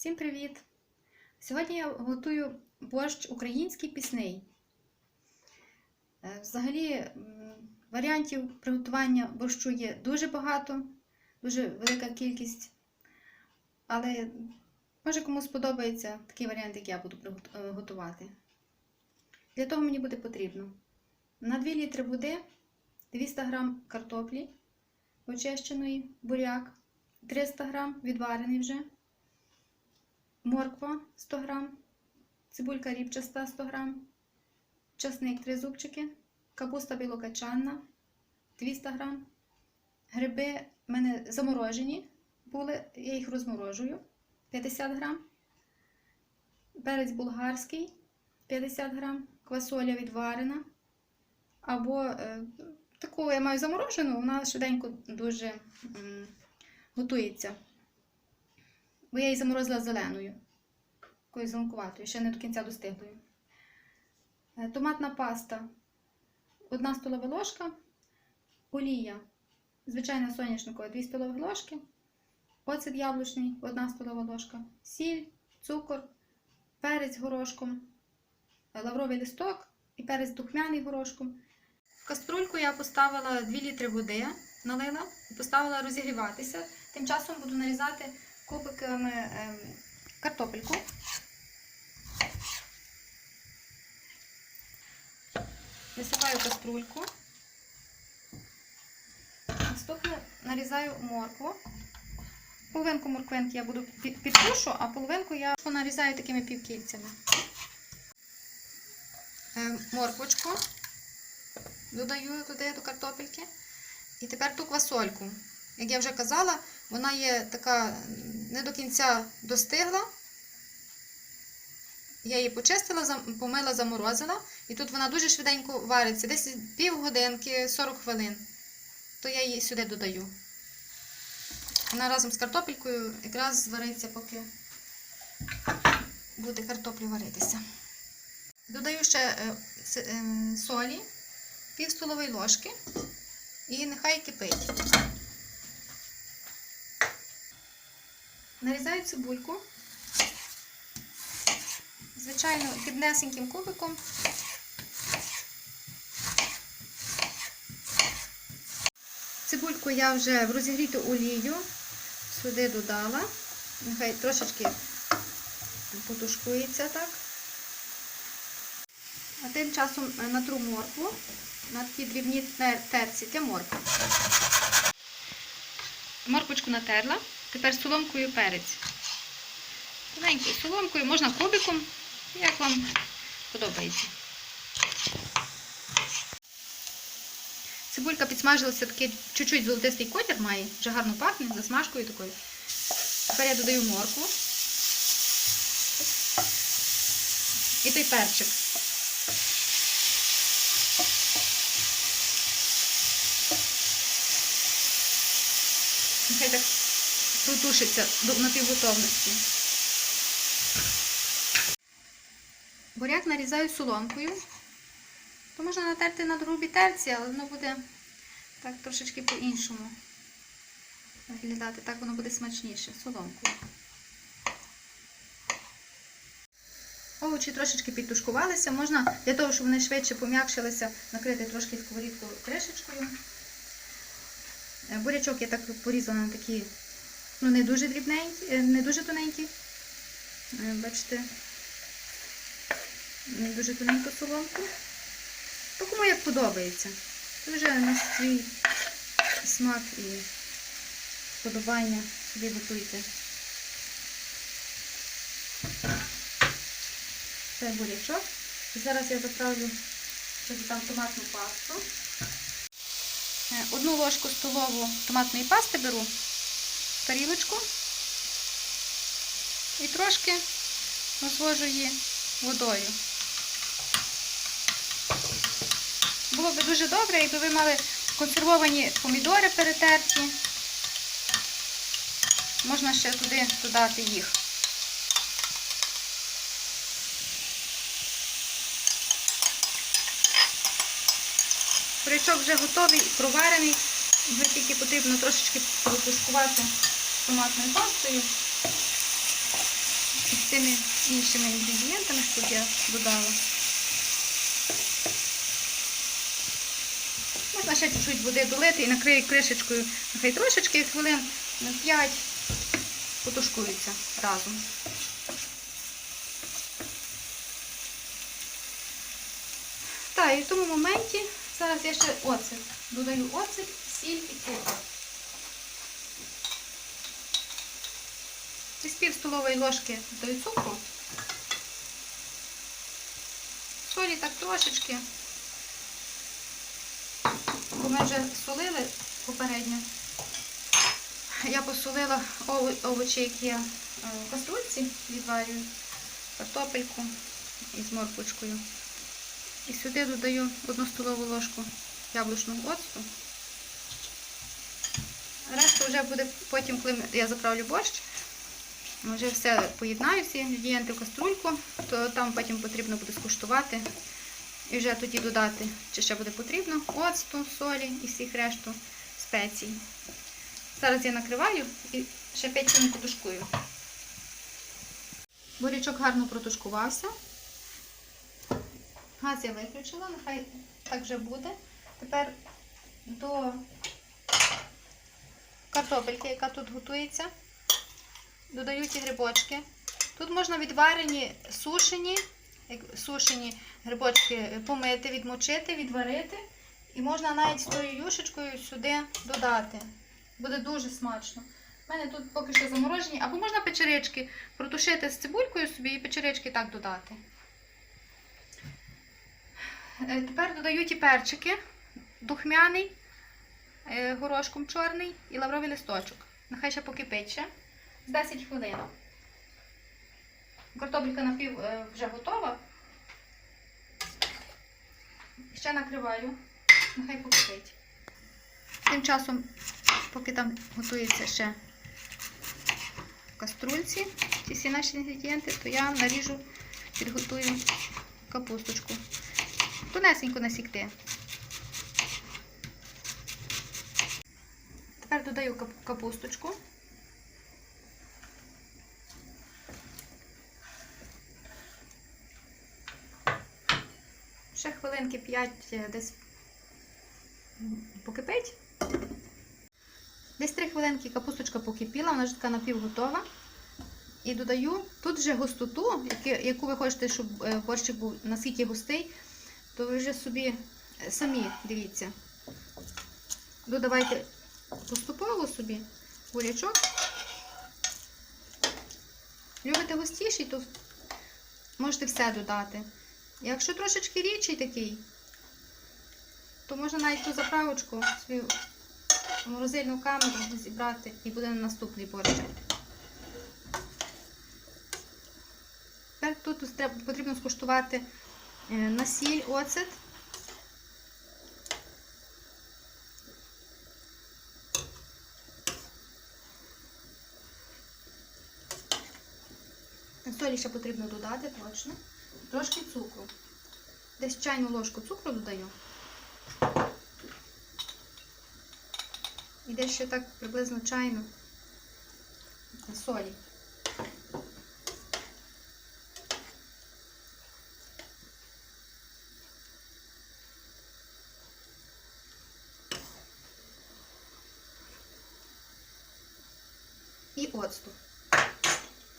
Всім привіт! Сьогодні я готую борщ український пісний. Е, Взагалі, варіантів приготування борщу є дуже багато, дуже велика кількість. Але може комусь сподобається такий варіант, як я буду е, готувати. Для того мені буде потрібно на 2 літри води 200 г картоплі очищеної, буряк, 300 г відварений вже морква 100 грам, цибулька ріпчаста 100 грам, часник 3 зубчики, капуста білокачанна 200 грам, гриби в мене заморожені були, я їх розморожую 50 грам, перець болгарський 50 грам, квасоля відварена, або е, таку я маю заморожену, вона швиденько дуже м, готується бо я її заморозила зеленою, такою зеленкуватою, ще не до кінця достиглою. Е, Томатна паста, 1 столова ложка, олія, звичайна соняшникова 2 столові ложки, оцет яблучний 1 столова ложка, сіль, цукор, перець горошком, е, лавровий листок і перець духмяний горошком. В каструльку я поставила 2 літри води, налила і поставила розігріватися. Тим часом буду нарізати кубиками ем, картопельку. Висипаю каструльку. Наступно нарізаю моркву. Половинку морквинки я буду під- підтушу, а половинку я нарізаю такими півкільцями. Ем, Морквочку додаю туди до картопельки. І тепер ту квасольку. Як я вже казала, вона є така не до кінця достигла. Я її почистила, помила, заморозила. І тут вона дуже швиденько вариться, десь півгодинки, 40 хвилин. То я її сюди додаю. Вона разом з картопелькою якраз звариться, поки буде картоплю варитися. Додаю ще е, е, солі, пів столової ложки. І нехай кипить. Нарізаю цибульку. Звичайно, піднесеньким кубиком. Цибульку я вже в розігріту олію сюди додала. Нехай трошечки потушкується так. А тим часом е, натру моркву на такі дрібні терці для моркви. Морквочку натерла. Тепер соломкою перець. Тоненькою соломкою, можна кубиком, як вам подобається. Цибулька підсмажилася, такий чуть-чуть золотистий колір має, вже гарно пахне, засмажкою такою. Тепер я додаю моркву. І той перчик. Нехай так протушиться до напівготовності. Буряк нарізаю соломкою. То можна натерти на грубій терці, але воно буде так трошечки по-іншому виглядати. Так воно буде смачніше соломкою. Овочі трошечки підтушкувалися. Можна для того, щоб вони швидше пом'якшилися, накрити трошки сковорідку кришечкою. Е, Бурячок я так порізала на такі, ну не дуже дрібненькі, е, не дуже тоненькі. Е, Бачите, не дуже тоненьку соломку. То кому як подобається. Це вже на свій смак і вподобання собі готуйте. Це бурячок. Зараз я заправлю там томатну пасту. Е, Одну ложку столову томатної пасти беру тарілочку і трошки розвожу її водою. Було б дуже добре, якби ви мали консервовані помідори перетерті. Можна ще туди додати їх. Бурячок вже готовий, проварений. Вже тільки потрібно трошечки протушкувати томатною пастою. тими іншими інгредієнтами, що я додала. Можна ще чуть-чуть води долити і накрию кришечкою, нехай трошечки хвилин на 5 потушкуються разом. Так, і в тому моменті зараз я ще оцет. Додаю оцет, сіль і цукор. Десь пів столової ложки додаю цукру. Солі так трошечки. Бо ми вже солили попередньо. Я посолила овочі, які я е, в каструльці відварюю, картопельку із морквочкою. І сюди додаю одну столову ложку яблучного оцту. Решту вже буде потім, коли я заправлю борщ, вже все поєднаю, всі інгредієнти в каструльку, то там потім потрібно буде скуштувати. І вже тоді додати, чи ще буде потрібно, оцту, солі і всіх решту спецій. Зараз я накриваю і ще 5 хвилин потушкую. Бурячок гарно протушкувався. Газ я виключила, нехай так вже буде. Тепер до картопельки, яка тут готується, додаю ті грибочки. Тут можна відварені сушені, сушені грибочки помити, відмочити, відварити. І можна навіть з тою юшечкою сюди додати. Буде дуже смачно. У мене тут поки що заморожені. Або можна печерички протушити з цибулькою собі і печерички так додати. Е, Тепер додаю ті перчики, духмяний, е, горошком чорний і лавровий листочок. Нехай ще покипить ще 10 хвилин. Картопелька напів е, вже готова. Ще накриваю, нехай покипить. Тим часом, поки там готується ще в каструльці ці всі наші інгредієнти, то я наріжу, підготую капусточку. Тонесенько насікти. Тепер додаю капусточку. Ще хвилинки 5 десь покипить. Десь 3 хвилинки капусточка покипіла, вона вже така напівготова. І додаю тут вже густоту, яку- ви хочете, щоб е, борщик був наскільки густий, то ви вже собі е, самі дивіться. Додавайте поступово собі бурячок. Любите густіший, то можете все додати. Якщо трошечки рідший такий, то можна навіть ту заправочку свою морозильну камеру зібрати і буде на наступний борщик. Тепер тут потрібно скуштувати е, на сіль, оцет. Солі ще потрібно додати точно. Трошки цукру. Десь чайну ложку цукру додаю. І десь ще так приблизно чайну солі. І оцту.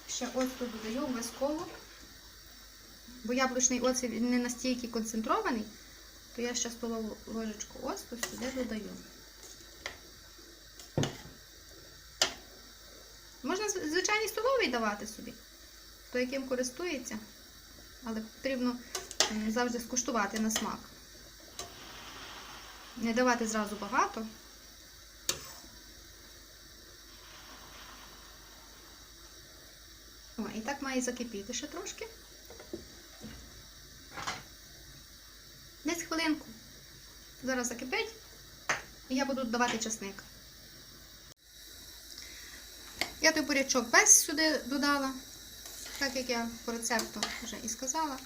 Ще оцту додаю обов'язково. Бо яблучний оцет не настільки концентрований, то я ще столову ложечку оцту сюди додаю. Можна з- звичайній столовий давати собі, хто яким користується, але потрібно завжди скуштувати на смак. Не давати зразу багато. О, і так має закипіти ще трошки. Десь хвилинку. Зараз закипить. І я буду додавати часник. Я той бурячок весь сюди додала, так як я по рецепту вже і сказала.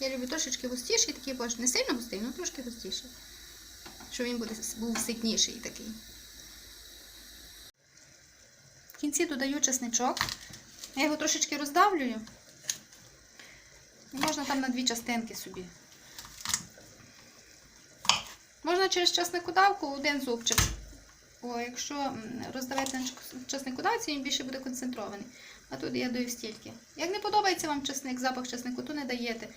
Я люблю трошечки густіший такий борщ. Не сильно густий, але трошки густіший. Щоб він був ситніший такий. В кінці додаю чесничок. Я його трошечки роздавлюю. Можна там на дві частинки собі. Можна через часникодавку один зубчик. Бо якщо роздавати на часникодавці, він більше буде концентрований. А тут я даю стільки. Як не подобається вам часник, запах часнику, то не даєте.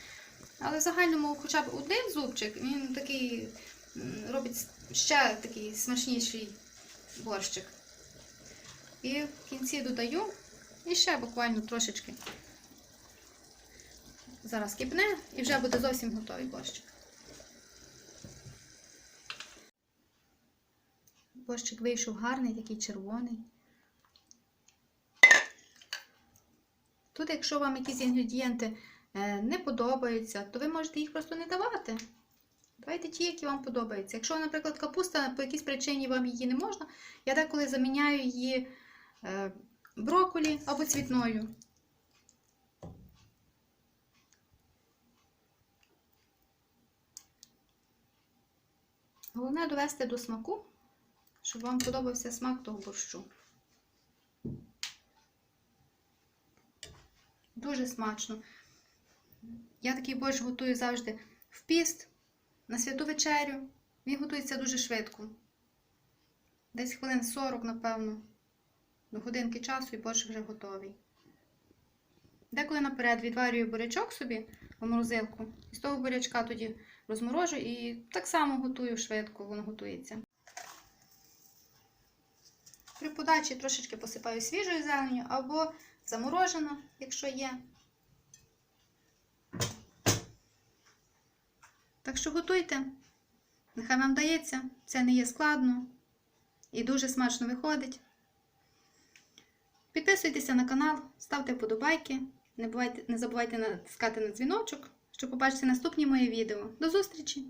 Але в загальному хоча б один зубчик, він такий робить ще такий смачніший борщик. І в кінці додаю і ще буквально трошечки. Зараз кипне і вже буде зовсім готовий борщик. Борщик вийшов гарний, такий червоний. Тут, якщо вам якісь інгредієнти е, не подобаються, то ви можете їх просто не давати. Давайте ті, які вам подобаються. Якщо, наприклад, капуста по якійсь причині вам її не можна, я деколи заміняю її е, брокколі або цвітною. Головне довести до смаку, щоб вам подобався смак того борщу. Дуже смачно. Я такий борщ готую завжди в піст, на святу вечерю. Він готується дуже швидко. Десь хвилин 40, напевно. До годинки часу і борщ вже готовий. Деколи наперед відварюю бурячок собі в морозилку. І з того бурячка тоді розморожу і так само готую швидко, воно готується. При подачі трошечки посипаю свіжою зеленню або заморожена, якщо є. Так що готуйте. Нехай вам дається, це не є складно і дуже смачно виходить. Підписуйтеся на канал, ставте вподобайки, не забувайте натискати на дзвіночок, щоб побачити наступні мої відео. До зустрічі!